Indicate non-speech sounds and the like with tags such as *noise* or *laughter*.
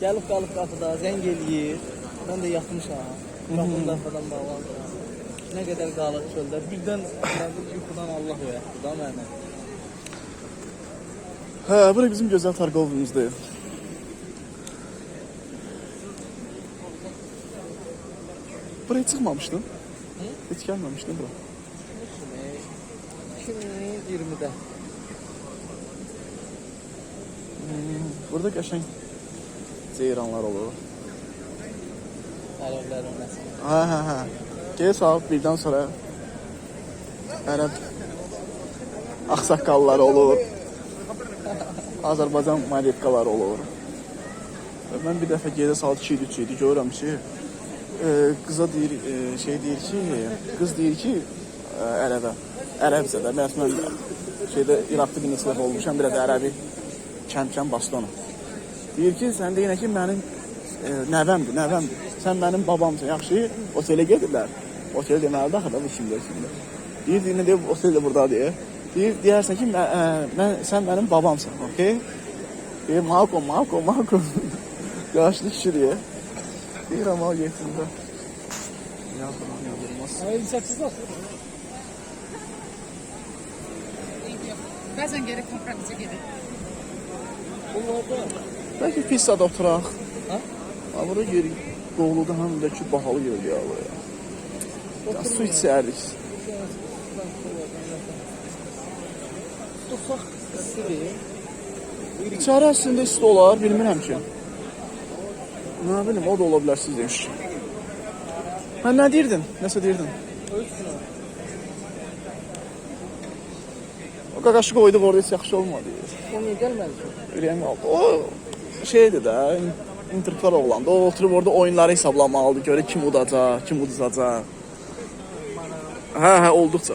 Gəlib qalıb qapıda, zəng eləyir. Mən də yatmışam. Qapını da arxadan bağlandım. Nə qədər qalır çöldə. Birdən yuxudan Allah oyatdı da məni. Hə, bura bizim gözəl Targovumuzdur. Buraya çıxmamışdın? Heç gəlməmişdin bura. 2020-də. Burada qəşəng ceyranlar olur. Ərəblərin məsələn. Hə, hə, hə. Geri salıb birdən sonra ərəb ağsaqqalları olur. Azərbaycan maletkaları olur. Və Mən bir dəfə geri salıb 2 3 idi görürəm ki, e, qıza deyir, e, şey deyir ki, qız deyir ki, e, ərəbə, ərəbcə də, mən şeydə İraqda bir neçə dəfə olmuşam, bir də ərəbi kəm-kəm bastonum. Deyir ki, sən deyinə ki, mənim e, nəvəmdir, nəvəmdir. Sən mənim babamsan. Yaxşı, otelə gedirlər. Otel deməli də axı da bu kimdir şimdi. Deyir, deyir, deyir, otel də burdadır. Deyir, deyir deyərsən ki, mən, ə, mən, sən mənim babamsan, okey? Deyir, Malcolm, Malcolm, Malcolm. *laughs* Yaşlı kişi diye. Deyir, ama yetimdə. Ya, falan yazılmaz. Ay, saçsız Bəzən geri kompromisə gedir. Bunlarda Bəlkə pis sada oturaq. Ha? Ha, bura yeri doğuluda həm də ki, bahalı gölgə alır. Ya, su içərdik. tutaq istidir. İçəri əslində isti olar, bilmirəm ki. Nə bilim, o da ola bilər siz demiş. Hə, nə deyirdin? Nəsə deyirdin? O qaqaşı qoyduq orada heç yaxşı olmadı. O niyə gəlmədi? Ürəyim qaldı. O şeydir də, intellektual oğlandı. O oturub orada oyunları hesablamalıdır. Görə kim udacaq, kim udacaq. Hə, hə, olduqca.